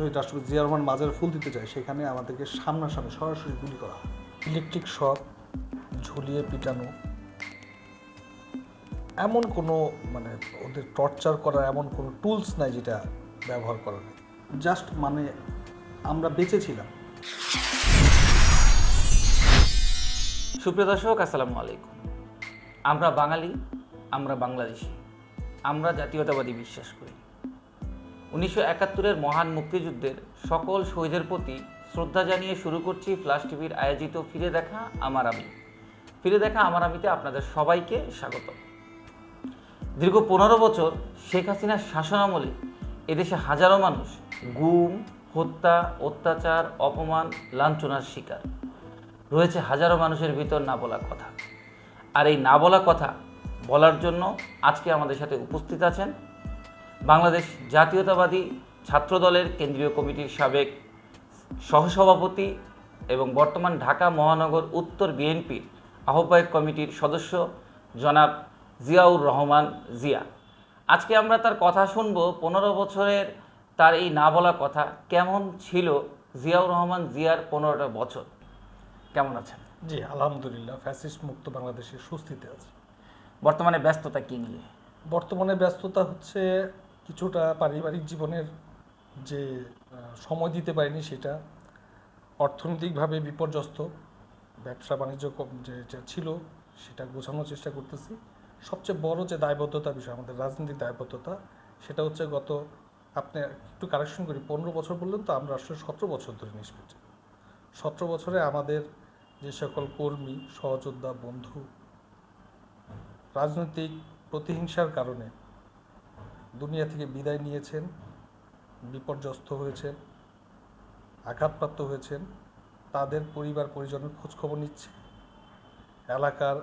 শহীদ রাষ্ট্রপতি জিয়া রহমান মাজার ফুল দিতে যায়, সেখানে আমাদেরকে সামনাসামনি সরাসরি গুলি করা হয়। ইলেকট্রিক শক, ঝুলিয়ে পিটানো, এমন কোনো মানে ওদের টর্চার করার এমন কোনো টুলস নাই যেটা ব্যবহার করা নেই জাস্ট মানে আমরা বেঁচেছিলাম সুপ্রিয় দর্শক, আসসালামু আলাইকুম। আমরা বাঙালি, আমরা বাংলাদেশি, আমরা জাতীয়তাবাদী বিশ্বাস করি। উনিশশো একাত্তরের মহান মুক্তিযুদ্ধের সকল শহীদের প্রতি শ্রদ্ধা জানিয়ে শুরু করছি ফ্লাশ টিভির আয়োজিত ফিরে দেখা আমার আমি। ফিরে দেখা আমার আমিতে আপনাদের সবাইকে স্বাগত। দীর্ঘ পনেরো বছর শেখ হাসিনার শাসনামলে এদেশে হাজারো মানুষ গুম, হত্যা, অত্যাচার, অপমান, লাঞ্ছনার শিকার। রয়েছে হাজারো মানুষের ভিতর না বলা কথা। আর এই না বলা কথা বলার জন্য আজকে আমাদের সাথে উপস্থিত আছেন বাংলাদেশ জাতীয়তাবাদী ছাত্রদলের কেন্দ্রীয় কমিটির সাবেক সহসভাপতি এবং বর্তমান ঢাকা মহানগর উত্তর বিএনপির আহ্বায়ক কমিটির সদস্য জনাব জিয়াউর রহমান জিয়া। আজকে আমরা তার কথা শুনব পনেরো বছরের তার এই না বলা কথা কেমন ছিল জিয়াউর রহমান জিয়ার পনেরোটা বছর? কেমন আছেন? জি আলহামদুলিল্লাহ ফ্যাসিস্ট মুক্ত বাংলাদেশে সুস্থিতে আছে। বর্তমানে ব্যস্ততা কি নিয়ে? বর্তমানে ব্যস্ততা হচ্ছে কিছুটা পারিবারিক জীবনের যে সময় দিতে পারিনি সেটা অর্থনৈতিকভাবে বিপর্যস্ত। ব্যবসা বাণিজ্য কম যে যে ছিল সেটা গোছানোর চেষ্টা করতেছি। সবচেয়ে বড় যে দায়বদ্ধতা বিষয়, আমাদের রাজনৈতিক দায়বদ্ধতা, সেটা হচ্ছে গত আপনি একটু কারেকশন করি, পনেরো বছর বললেন তো, আমরা আসলে সতেরো বছর ধরে নিষ্পত্তি সতেরো বছরে আমাদের যে সকল কর্মী, সহযোদ্ধা, বন্ধু, রাজনৈতিক প্রতিহিংসার কারণে দুনিয়া থেকে বিদায় নিয়েছেন, বিপর্যস্ত হয়েছেন, আঘাতপ্রাপ্ত হয়েছেন, তাদের পরিবার পরিজনের খোঁজখবর নিচ্ছে। এলাকার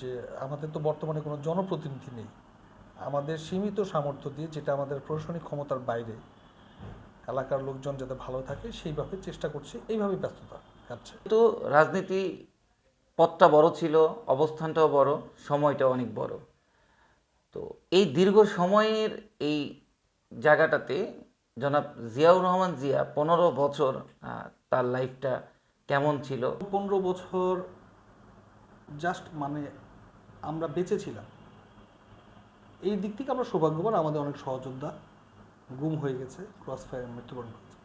যে আমাদের তো বর্তমানে কোনো জনপ্রতিনিধি নেই, আমাদের সীমিত সামর্থ্য দিয়ে যেটা আমাদের প্রশাসনিক ক্ষমতার বাইরে, এলাকার লোকজন যাতে ভালো থাকে সেইভাবে চেষ্টা করছি এইভাবে ব্যস্ততা কাটছে। তো রাজনীতি পথটা বড় ছিল, অবস্থানটাও বড়, সময়টাও অনেক বড়। তো এই দীর্ঘ সময়ের এই জায়গাটাতে জনাব জিয়াউর রহমান জিয়া পনেরো বছর তার লাইফটা কেমন ছিল? পনেরো বছর জাস্ট মানে আমরা বেঁচে ছিলাম। এই দিক থেকে আমরা সৌভাগ্যবান, আমাদের অনেক সহযোদ্ধা গুম হয়ে গেছে ক্রস ফায়ার মৃত্যুবরণ করেছে।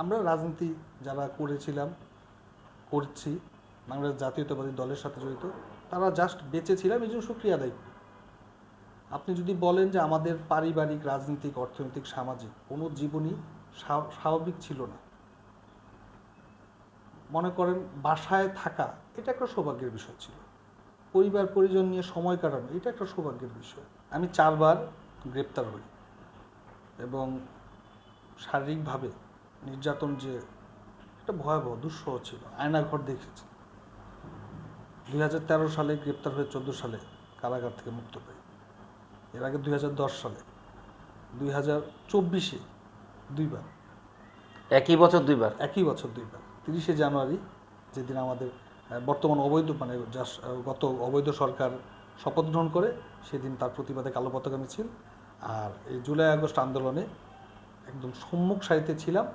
আমরা রাজনীতি যারা করেছিলাম, করছি, বাংলাদেশ জাতীয়তাবাদী দলের সাথে জড়িত, তারা জাস্ট বেঁচে ছিলাম, এই জন্য সুক্রিয়া আদায়। আপনি যদি বলেন যে আমাদের পারিবারিক, রাজনৈতিক, অর্থনৈতিক, সামাজিক কোনো জীবনই স্বা- স্বাভাবিক ছিল না। মনে করেন বাসায় থাকা, এটা একটা সৌভাগ্যের বিষয় ছিল। পরিবার, পরিজন নিয়ে সময় কাটানো, এটা একটা সৌভাগ্যের বিষয়। আমি চারবার গ্রেপ্তার হই এবং শারীরিকভাবে নির্যাতন যে একটা ভয়াবহ, দুঃসহ ছিল আয়নাঘর দেখেছি। দুই হাজার তেরো সালে গ্রেপ্তার হয়ে চোদ্দ সালে কারাগার থেকে মুক্ত পাই। এর আগে দুই হাজার দশ সালে দুই হাজার চব্বিশে দুইবার। একই বছর দুইবার? একই বছর দুইবার। তিরিশে জানুয়ারি যেদিন আমাদের বর্তমান অবৈধ মানে যা গত অবৈধ সরকার শপথ গ্রহণ করে সেদিন তার প্রতিবাদে কালো পতাকা মিছিল। আর এই জুলাই আগস্ট আন্দোলনে একদম সম্মুখ সারিতে ছিলাম।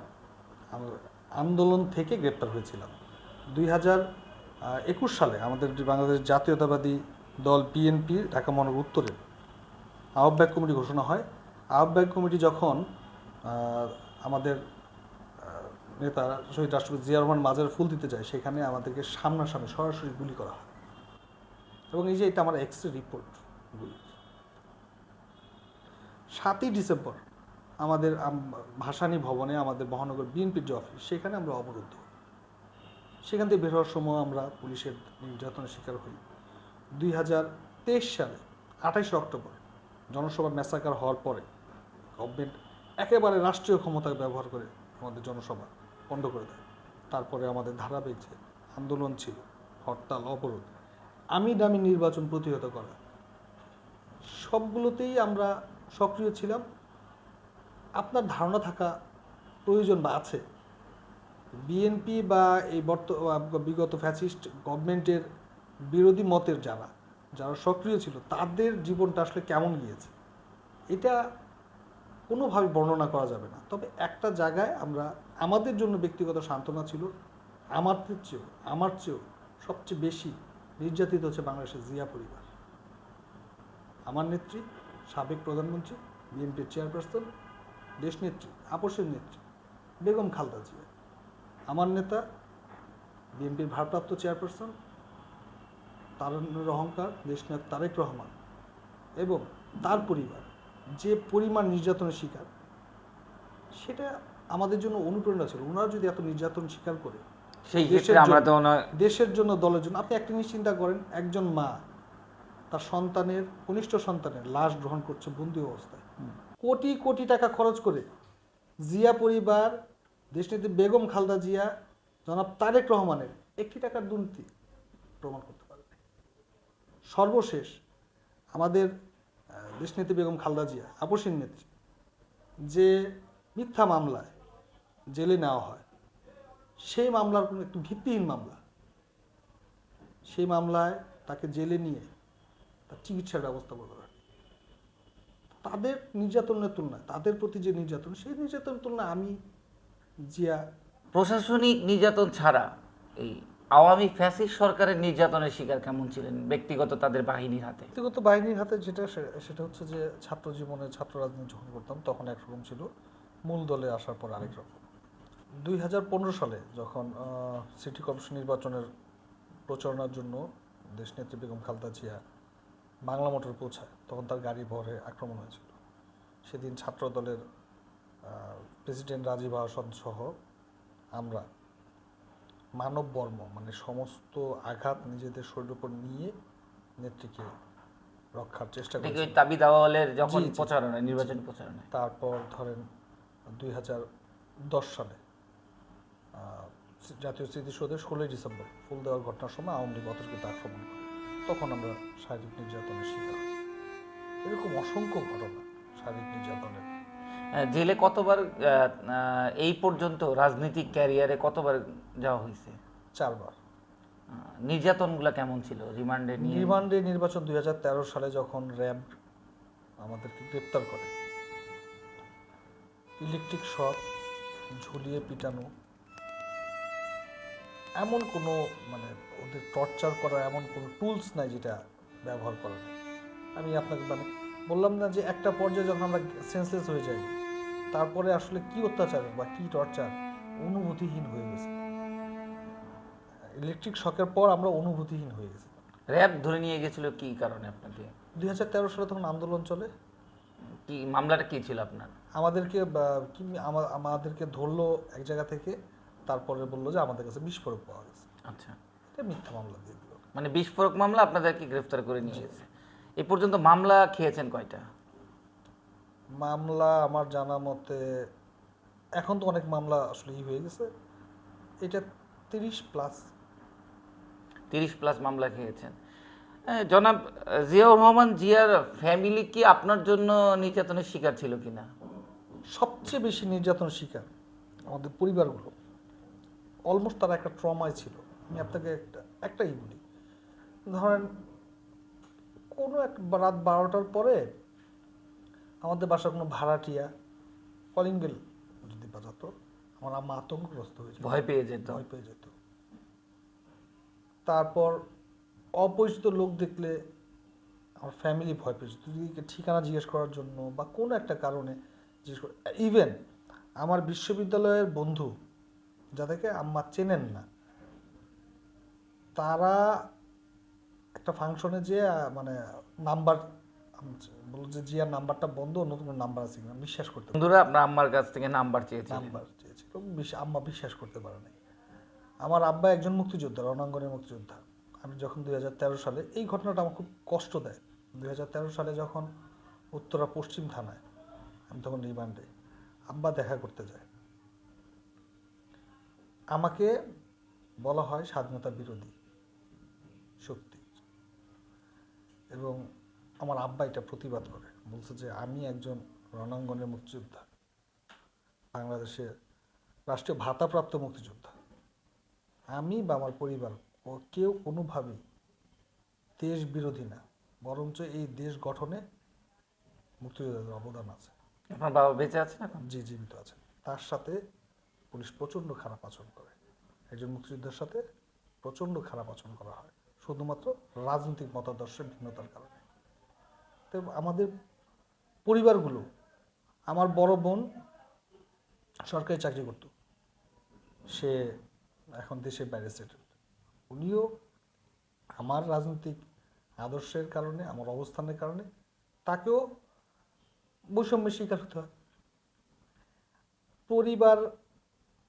আমরা আন্দোলন থেকে গ্রেপ্তার হয়েছিলাম। দুই হাজার একুশ সালে আমাদের যে বাংলাদেশ জাতীয়তাবাদী দল বিএনপি ঢাকা মহানগর উত্তরে আহ্বায়ক কমিটি ঘোষণা হয়। আহ্বায়ক কমিটি যখন আমাদের নেতা শহীদ রাষ্ট্রপতি জিয়া রহমান মাজার ফুল দিতে যায়, সেখানে আমাদেরকে সামনাসামনি সরাসরি গুলি করা হয়। এবং এই যে এটা আমার এক্স রে রিপোর্ট গুলি। সাতই ডিসেম্বর আমাদের, আম- ভাসানী ভবনে আমাদের মহানগর বিএনপির যে অফিস, সেখানে আমরা অবরুদ্ধ। সেখান থেকে বের হওয়ার সময় আমরা পুলিশের নির্যাতনের শিকার হই। দুই হাজার তেইশ সালে, আঠাইশে অক্টোবর জনসভা ম্যাসাকার হওয়ার পরে গভর্নমেন্ট একেবারে রাষ্ট্রীয় ক্ষমতা ব্যবহার করে আমাদের জনসভা বন্ধ করে দেয়। তারপরে আমাদের ধারাবাহিক যে আন্দোলন ছিল, হরতাল, অবরোধ, আমি দামি নির্বাচন প্রতিহত করা। সবগুলোতেই আমরা সক্রিয় ছিলাম। আপনার ধারণা থাকা প্রয়োজন বা আছে। বিএনপি বা এই বর্ত, বিগত ফ্যাসিস্ট গভর্নমেন্টের বিরোধী মতের যারা যারা সক্রিয় ছিল, তাদের জীবনটা আসলে কেমন গিয়েছে? এটা কোনোভাবে বর্ণনা করা যাবে না। তবে একটা জায়গায় আমরা আমাদের জন্য ব্যক্তিগত সান্ত্বনা ছিল, আমাদের চেয়েও, আমার চেয়েও সবচেয়ে বেশি নির্যাতিত হচ্ছে বাংলাদেশের জিয়া পরিবার। আমার নেত্রী, সাবেক প্রধানমন্ত্রী, বিএনপির চেয়ারপারসন, দেশ নেত্রী আপসের নেত্রী, বেগম খালদা জিয়া। আমার নেতা, বিএনপির ভারপ্রাপ্ত চেয়ারপারসন তারুণ্যের অহংকার দেশনায়ক তারেক রহমান এবং তার পরিবার যে পরিমাণ নির্যাতনের শিকার সেটা আমাদের জন্য অনুপ্রেরণা ছিল। ওনারা যদি এত নির্যাতন স্বীকার করে সেই দেশের ক্ষেত্রে আমরা জন্য- তো দেশের জন্য দলের জন্য আপনি একটা জিনিস চিন্তা করেন একজন মা তার সন্তানের কনিষ্ঠ সন্তানের লাশ গ্রহণ করছে বন্দি অবস্থায়। কোটি কোটি টাকা খরচ করে জিয়া পরিবার দেশনেত্রী বেগম খালদা জিয়া জনাব তারেক রহমানের একটি টাকার দুর্নীতি প্রমাণ করতে সর্বশেষ আমাদের দেশনেত্রী বেগম খালদা জিয়া, আপসীন নেত্রী, যে মিথ্যা মামলায় জেলে নেওয়া হয়, সেই মামলার কোনো একটি ভিত্তিহীন মামলা, সেই মামলায় তাকে জেলে নিয়ে তার চিকিৎসার ব্যবস্থা করা হয়। তাদের নির্যাতনের তুলনায়, তাদের প্রতি যে নির্যাতন, সেই নির্যাতনের তুলনায় আমি জিয়া প্রশাসনিক নির্যাতন ছাড়া এই আওয়ামী ফ্যাসিস্ট সরকারের নির্যাতনের শিকার কেমন ছিলেন ব্যক্তিগত তাদের বাহিনীর হাতে? ব্যক্তিগত বাহিনীর হাতে যেটা সেটা হচ্ছে যে ছাত্র জীবনে ছাত্র রাজনীতি যখন করতাম, তখন একরকম ছিল মূল দলে আসার পর আরেক রকম। দুই হাজার পনেরো সালে যখন সিটি কর্পোরেশন নির্বাচনের প্রচারণার জন্য দেশনেত্রী বেগম খালদা জিয়া বাংলা মোটর পৌঁছায়, তখন তার গাড়ি ভরে আক্রমণ হয়েছিল। সেদিন ছাত্র দলের প্রেসিডেন্ট রাজীব হাসান সহ আমরা মানব বর্ম মানে সমস্ত আঘাত নিজেদের শরীরের উপর নিয়ে নেত্রীকে রক্ষার চেষ্টা করেছি ওই তাবি দাওয়ালের যখন। প্রচারণা নির্বাচনী প্রচারণা তারপর ধরেন দুই হাজার দশ সালে জাতীয় স্মৃতিসৌধের ষোলোই ডিসেম্বর ফুল দেওয়ার ঘটনার সময় আওয়ামী লীগ অতর্কিত আক্রমণ করে তখন আমরা শারীরিক নির্যাতনের শিকার। এরকম অসংখ্য ঘটনা শারীরিক নির্যাতনের জেলে কতবার এই পর্যন্ত রাজনৈতিক ক্যারিয়ারে কতবার যাওয়া হয়েছে? চারবার। নির্যাতনগুলো কেমন ছিল? রিমান্ডে নিয়ে? রিমান্ডে নির্বাচন দু হাজার তেরো সালে যখন র্যাব আমাদেরকে গ্রেপ্তার করে ইলেকট্রিক শক ঝুলিয়ে পিটানো এমন কোনো মানে ওদের টর্চার করার এমন কোনো টুলস নাই যেটা ব্যবহার করা আমি আপনাকে মানে বললাম না যে একটা পর্যায়ে যখন আমরা সেন্সলেস হয়ে যাই তারপরে আসলে কি অত্যাচার বা কি টর্চার? অনুভূতিহীন হয়ে গেছে। ইলেকট্রিক শকের পর আমরা অনুভূতিহীন হয়ে গেছি। র্যাব ধরে নিয়ে গেছিল কি কারণে আপনাকে? দুই হাজার তেরো সালে তখন আন্দোলন চলে। কি মামলাটা কি ছিল আপনার? আমাদেরকে কি আমাদেরকে ধরলো এক জায়গা থেকে তারপরে বলল যে আমাদের কাছে বিস্ফোরক পাওয়া গেছে। আচ্ছা। এটা মিথ্যা মামলা দিয়ে দিল। মানে বিস্ফোরক মামলা আপনাদেরকে গ্রেফতার করে নিয়ে গেছে। এ পর্যন্ত মামলা খেয়েছেন কয়টা? মামলা আমার জানা মতে এখন তো অনেক মামলা আসলে ই হয়ে গেছে। এটা তিরিশ প্লাস। তিরিশ প্লাস মামলা খেয়েছেন। জনাব জিয়াউর রহমান জিয়ার ফ্যামিলি কি আপনার জন্য নির্যাতনের শিকার ছিল কিনা? সবচেয়ে বেশি নির্যাতন শিকার আমাদের পরিবারগুলো। অলমোস্ট তারা একটা ট্রমায় ছিল। আমি আপনাকে একটা একটাই বলি। ধরেন কোনো এক রাত বারোটার পরে আমাদের বাসার কোনো ভাড়াটিয়া কলিং বেল যদি বাজাতো আমার আম্মা আতঙ্কগ্রস্ত হয়েছে ভয় পেয়ে যেত। ভয় পেয়ে যেত। তারপর অপরিচিত লোক দেখলে আমার ফ্যামিলি ভয় পেয়ে যেত। ঠিকানা জিজ্ঞেস করার জন্য বা কোনো একটা কারণে জিজ্ঞেস করে ইভেন আমার বিশ্ববিদ্যালয়ের বন্ধু যাদেরকে আম্মা চেনেন না তারা একটা ফাংশনে যে মানে নাম্বার বলল যে জিয়ার নাম্বারটা বন্ধ অন্য কোনো নাম্বার আছে কিনা? বিশ্বাস করতে বন্ধুরা আপনার আম্মার কাছ থেকে নাম্বার চেয়েছিলেন নাম্বার চেয়েছিল আম্মা বিশ্বাস করতে পারে নাই। আমার আব্বা একজন মুক্তিযোদ্ধা রণাঙ্গনের মুক্তিযোদ্ধা। আমি যখন দুই হাজার তেরো সালে এই ঘটনাটা আমার খুব কষ্ট দেয়। দুই হাজার তেরো সালে যখন উত্তরা পশ্চিম থানায় আমি তখন রিমান্ডে আব্বা দেখা করতে যায়। আমাকে বলা হয় স্বাধীনতা বিরোধী শক্তি। এবং আমার আব্বা এটা প্রতিবাদ করে। বলছে যে আমি একজন রণাঙ্গনের মুক্তিযোদ্ধা বাংলাদেশের রাষ্ট্রীয় ভাতাপ্রাপ্ত মুক্তিযোদ্ধা। আমি বা আমার পরিবার ও কেউ কোনোভাবেই দেশ বিরোধী না বরঞ্চ এই দেশ গঠনে মুক্তিযোদ্ধাদের অবদান আছে। আপনার বাবা বেঁচে আছেন এখন? জি জীবিত আছেন। তার সাথে পুলিশ প্রচণ্ড খারাপ আচরণ করে। একজন মুক্তিযোদ্ধার সাথে প্রচণ্ড খারাপ আচরণ করা হয় শুধুমাত্র রাজনৈতিক মতাদর্শের ভিন্নতার কারণে। তো আমাদের পরিবারগুলো, আমার বড় বোন সরকারি চাকরি করত। সে এখন দেশে বাইরে সেটেল উনিও আমার রাজনৈতিক আদর্শের কারণে, আমার অবস্থানের কারণে তাকেও বৈষম্যের শিকার হতে হয়। পরিবার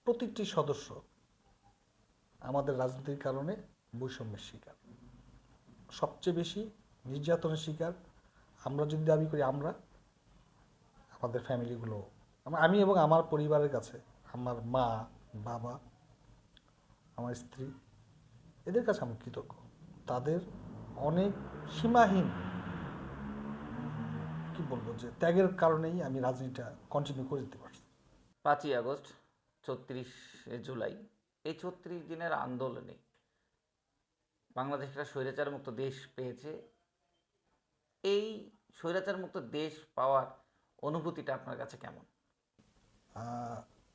প্রতিটি সদস্য আমাদের রাজনীতির কারণে বৈষম্যের শিকার। সবচেয়ে বেশি নির্যাতনের শিকার আমরা যদি দাবি করি আমরা, আমাদের ফ্যামিলিগুলো আমি এবং আমার পরিবারের কাছে, আমার মা, বাবা, আমার স্ত্রী, এদের কাছে আমি কৃতজ্ঞ। তাদের অনেক সীমাহীন, কি বলব যে ত্যাগের কারণেই আমি রাজনীতিটা কন্টিনিউ করে দিতে পারছি। পাঁচই আগস্ট, ছত্রিশে জুলাই, এই ছত্রিশ দিনের আন্দোলনে বাংলাদেশ একটা স্বৈরাচার মুক্ত দেশ পেয়েছে। এই স্বৈরাচার মুক্ত দেশ পাওয়ার অনুভূতিটা আপনার কাছে কেমন?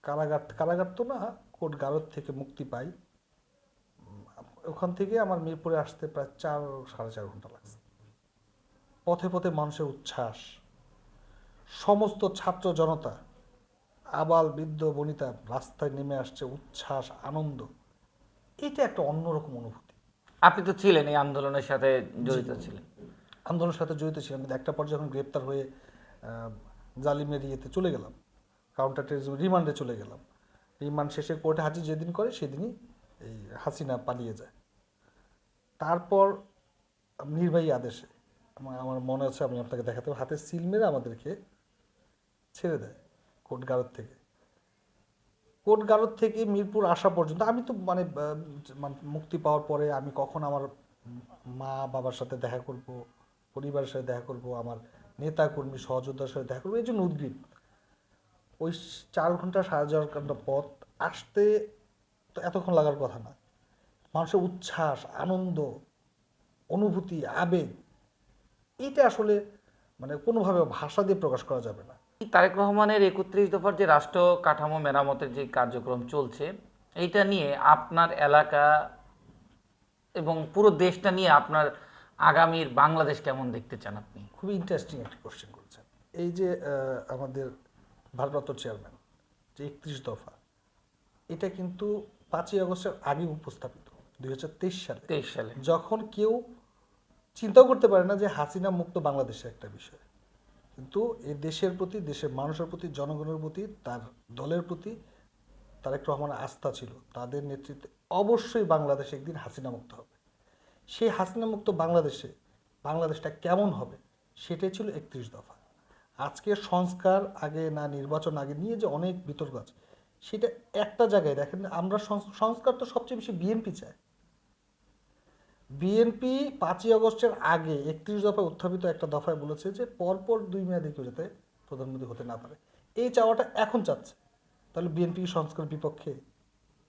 কারাগার কারাগার তো না কোর্ট গারদ থেকে মুক্তি পাই। ওখান থেকে আমার মিরপুরে আসতে প্রায় চার সাড়ে চার ঘণ্টা লাগছে। পথে পথে মানুষের উচ্ছ্বাস সমস্ত ছাত্র জনতা আবাল বৃদ্ধ বনিতা রাস্তায় নেমে আসছে উচ্ছ্বাস আনন্দ। এটা একটা অন্যরকম অনুভূতি। আপনি তো ছিলেন এই আন্দোলনের সাথে জড়িত ছিলেন। আন্দোলনের সাথে জড়িত ছিলাম, কিন্তু একটা পর্যায়ে যখন গ্রেপ্তার হয়ে জালিমের ইয়েতে চলে গেলাম কাউন্টার টেরিজম রিমান্ডে চলে গেলাম, রিমান্ড শেষে কোর্টে হাজির যেদিন করে সেদিনই এই হাসিনা পালিয়ে যায়। তারপর নির্বাহী আদেশে, আমার মনে আছে, আমি আপনাকে দেখাতে হাতে সিল মেরে আমাদেরকে ছেড়ে দেয় কোর্ট গারদ থেকে। কোর্ট গারদ থেকে মিরপুর আসা পর্যন্ত আমি তো মানে মানে মুক্তি পাওয়ার পরে আমি কখন আমার মা বাবার সাথে দেখা করব পরিবারের সাথে দেখা করব, আমার নেতা কর্মী সহযোদ্ধার সাথে দেখা করব, এই জন্য উদ্গ্রীব। ওই চার ঘণ্টা সাড়ে চার ঘণ্টা পথ আসতে তো এতক্ষণ লাগার কথা না। মানুষের উচ্ছ্বাস, আনন্দ, অনুভূতি, আবেগ, এটা আসলে মানে কোনোভাবে ভাষা দিয়ে প্রকাশ করা যাবে না। তারেক রহমানের একত্রিশ দফার যে রাষ্ট্র কাঠামো মেরামতের যে কার্যক্রম চলছে, এইটা নিয়ে আপনার এলাকা এবং পুরো দেশটা নিয়ে আপনার আগামীর বাংলাদেশ কেমন দেখতে চান আপনি? খুবই ইন্টারেস্টিং একটা কোশ্চেন করেছেন। এই যে আমাদের ভারপ্রাপ্ত চেয়ারম্যান যে একত্রিশ দফা এটা কিন্তু পাঁচই আগস্টের আগে উপস্থাপিত দুই সালে। তেইশ সালে। যখন কেউ চিন্তাও করতে পারে না যে হাসিনা মুক্ত বাংলাদেশের একটা বিষয়। কিন্তু এই দেশের প্রতি দেশের মানুষের প্রতি জনগণের প্রতি তার দলের প্রতি তার তারেক রহমানের আস্থা ছিল তাদের নেতৃত্বে অবশ্যই বাংলাদেশ একদিন হাসিনা মুক্ত হবে। সেই হাসিনা মুক্ত বাংলাদেশে বাংলাদেশটা কেমন হবে সেটাই ছিল একত্রিশ দফা। আজকে সংস্কার আগে না নির্বাচন আগে নিয়ে যে অনেক বিতর্ক আছে, সেটা একটা জায়গায় দেখেন আমরা সংস- সংস্কার তো সবচেয়ে বেশি বিএনপি চায়। বিএনপি পাঁচই আগস্টের আগে একত্রিশ দফায় উত্থাপিত একটা দফায় বলেছে যে পরপর দুই মেয়াদে কেউ যাতে প্রধানমন্ত্রী হতে না পারে। এই চাওয়াটা এখন চাচ্ছে। তাহলে বিএনপি সংস্কার বিপক্ষে?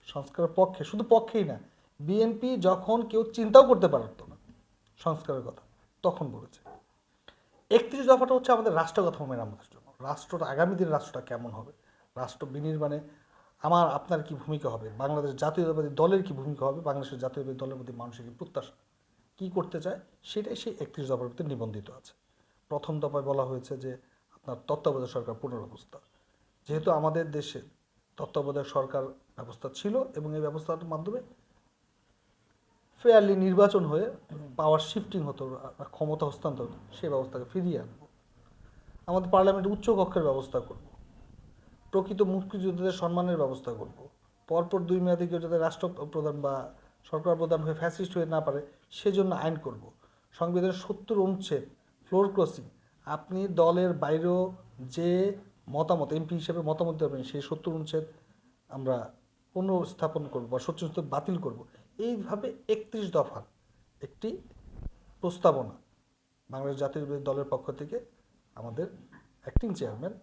সংস্কারের পক্ষে, শুধু পক্ষেই না বিএনপি যখন কেউ চিন্তাও করতে পারত না, সংস্কারের কথা, তখন বলেছে। একত্রিশ দফাটা হচ্ছে আমাদের রাষ্ট্র কাঠামো মেরামতের জন্য। রাষ্ট্রটা, আগামী দিনের রাষ্ট্রটা কেমন হবে? রাষ্ট্র বিনির্মাণে আমার, আপনার কি ভূমিকা হবে? বাংলাদেশ জাতীয়তাবাদী দলের কি ভূমিকা হবে? বাংলাদেশের জাতীয়তাবাদী দলের প্রতি মানুষের কি প্রত্যাশা? কি করতে চায়? সেটাই সেই একত্রিশ দফার ভিতরে নিবন্ধিত আছে। প্রথম দফায় বলা হয়েছে যে, আপনার তত্ত্বাবধায়ক সরকার পুনর্ব্যবস্থা। যেহেতু আমাদের দেশে তত্ত্বাবধায়ক সরকার ব্যবস্থা ছিল এবং এই ব্যবস্থার মাধ্যমে ফেয়ারলি নির্বাচন হয়ে পাওয়ার শিফটিং হতো ক্ষমতা হস্তান্তর সেই ব্যবস্থাকে ফিরিয়ে আনব। আমাদের পার্লামেন্টে উচ্চ কক্ষের ব্যবস্থা করব। প্রকৃত মুক্তিযোদ্ধাদের সম্মানের ব্যবস্থা করব। পরপর দুই মেয়াদে কেউ যাতে রাষ্ট্রপ্রধান বা সরকার প্রধান হয়ে ফ্যাসিস্ট হয়ে না পারে, সেজন্য আইন করব। সংবিধানের সত্তর অনুচ্ছেদ ফ্লোর ক্রসিং আপনি দলের বাইরেও যে মতামত এমপি হিসেবে মতামত দেবেন, সেই সত্তর অনুচ্ছেদ আমরা পুনঃস্থাপন করব বা অনুচ্ছেদ বাতিল করব। এইভাবে একত্রিশ দফার একটি প্রস্তাবনা বাংলাদেশ জাতীয়তাবাদী দলের পক্ষ থেকে আমাদের অ্যাক্টিং চেয়ারম্যান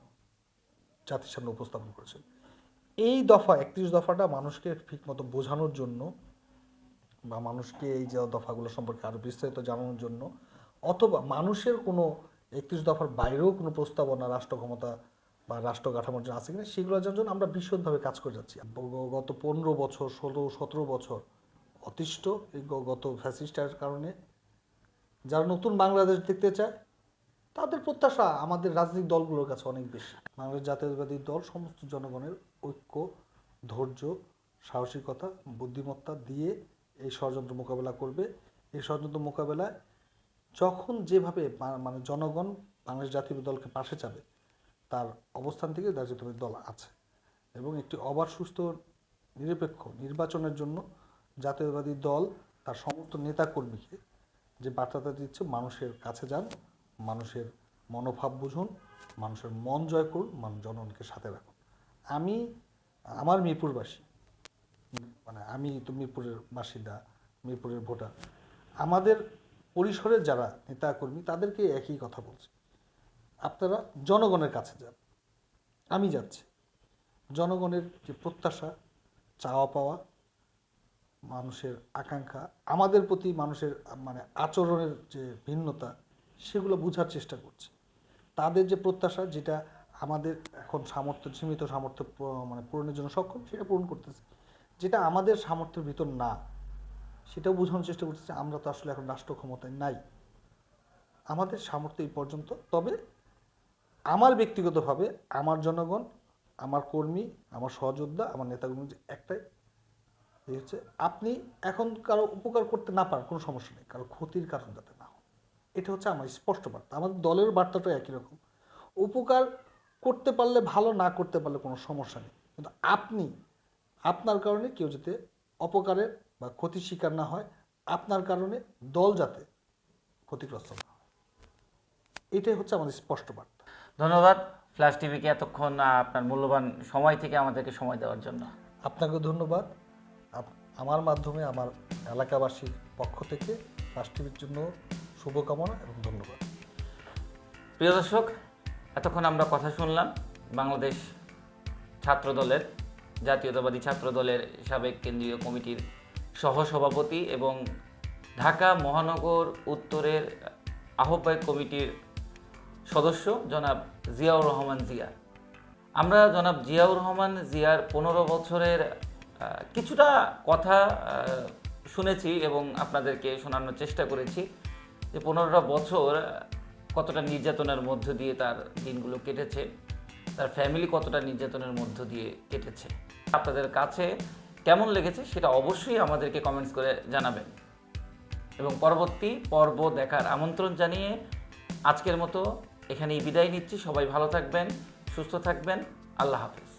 জাতির সামনে উপস্থাপন করেছেন। এই দফা, একত্রিশ দফাটা মানুষকে ঠিকমতো বোঝানোর জন্য বা মানুষকে এই যে দফাগুলো সম্পর্কে আরও বিস্তারিত জানানোর জন্য অথবা মানুষের কোনো একত্রিশ দফার বাইরেও কোনো প্রস্তাবনা, রাষ্ট্র ক্ষমতা বা রাষ্ট্র কাঠামোর জন্য আছে কিনা, সেগুলোর জন্য আমরা বিশদভাবে কাজ করে যাচ্ছি। গত পনেরো বছর, ষোলো, সতেরো বছর অতিষ্ঠ এই গত ফ্যাসিস্টার কারণে। যারা নতুন বাংলাদেশ দেখতে চায়, তাদের প্রত্যাশা আমাদের রাজনৈতিক দলগুলোর কাছে অনেক বেশি। বাংলাদেশ জাতীয়তাবাদী দল সমস্ত জনগণের ঐক্য, ধৈর্য, সাহসিকতা, বুদ্ধিমত্তা দিয়ে এই ষড়যন্ত্র মোকাবেলা করবে। এই ষড়যন্ত্র মোকাবেলায় যখন যেভাবে মানে জনগণ বাংলাদেশ জাতীয় দলকে পাশে যাবে তার অবস্থান থেকে জাতীয়তাবাদী দল আছে। এবং একটি অবাধ, সুস্থ, নিরপেক্ষ নির্বাচনের জন্য জাতীয়তাবাদী দল তার সমস্ত নেতাকর্মীকে যে বার্তাটা দিচ্ছে, মানুষের কাছে যান, মানুষের মনোভাব বুঝুন, মানুষের মন জয় করুন, মানুষ জনগণকে সাথে রাখুন। আমি, আমার মিরপুরবাসী মানে আমি তো মিরপুরের বাসিন্দা, মিরপুরের ভোটার, আমাদের পরিসরের যারা নেতাকর্মী, তাদেরকে একই কথা বলছি। আপনারা জনগণের কাছে যান। আমি যাচ্ছি। জনগণের যে প্রত্যাশা, চাওয়া পাওয়া মানুষের আকাঙ্ক্ষা, আমাদের প্রতি মানুষের মানে আচরণের যে ভিন্নতা, সেগুলো বোঝার চেষ্টা করছে। তাদের যে প্রত্যাশা, যেটা আমাদের এখন সামর্থ্য, সীমিত সামর্থ্য মানে পূরণের জন্য সক্ষম, সেটা পূরণ করতেছে। যেটা আমাদের সামর্থ্যের ভিতর না, সেটাও বোঝানোর চেষ্টা করতেছে, আমরা তো আসলে এখন রাষ্ট্র ক্ষমতায় নাই। আমাদের সামর্থ্য এই পর্যন্ত, তবে আমার ব্যক্তিগতভাবে, আমার জনগণ, আমার কর্মী, আমার সহযোদ্ধা, আমার নেতাকর্মী একটাই এই হচ্ছে আপনি এখন কারও উপকার করতে না পারেন কোনো সমস্যা নেই কারও ক্ষতির কারণ যাতে না হয়। এটা হচ্ছে আমার স্পষ্ট বার্তা। আমাদের দলের বার্তাটা একই রকম। উপকার করতে পারলে ভালো না করতে পারলে কোনো সমস্যা নেই। কিন্তু আপনি আপনার কারণে কেউ যাতে অপকারের বা ক্ষতির শিকার না হয় আপনার কারণে দল যাতে ক্ষতিগ্রস্ত না হয়। এটাই হচ্ছে আমাদের স্পষ্ট বার্তা। ধন্যবাদ। ফ্ল্যাশ টিভিকে এতক্ষণ আপনার মূল্যবান সময় থেকে আমাদেরকে সময় দেওয়ার জন্য। আপনাকে ধন্যবাদ। আমার মাধ্যমে আমার এলাকাবাসীর পক্ষ থেকে রাষ্ট্রীর জন্য শুভকামনা এবং ধন্যবাদ। প্রিয় দর্শক, এতক্ষণ আমরা কথা শুনলাম বাংলাদেশ ছাত্র দলের, জাতীয়তাবাদী ছাত্র দলের সাবেক কেন্দ্রীয় কমিটির সহসভাপতি এবং ঢাকা মহানগর উত্তরের আহ্বায়ক কমিটির সদস্য জনাব জিয়াউর রহমান জিয়া। আমরা জনাব জিয়াউর রহমান জিয়ার পনেরো বছরের কিছুটা, কথা শুনেছি এবং আপনাদেরকে শোনানোর চেষ্টা করেছি যে পনেরোটা বছর কতটা নির্যাতনের মধ্য দিয়ে তার দিনগুলো কেটেছে, তার ফ্যামিলি কতটা নির্যাতনের মধ্য দিয়ে কেটেছে। আপনাদের কাছে কেমন লেগেছে সেটা অবশ্যই আমাদেরকে কমেন্টস করে জানাবেন। এবং পরবর্তী পর্ব দেখার আমন্ত্রণ জানিয়ে আজকের মতো এখানেই বিদায় নিচ্ছি। সবাই ভালো থাকবেন, সুস্থ থাকবেন। আল্লাহ হাফেজ।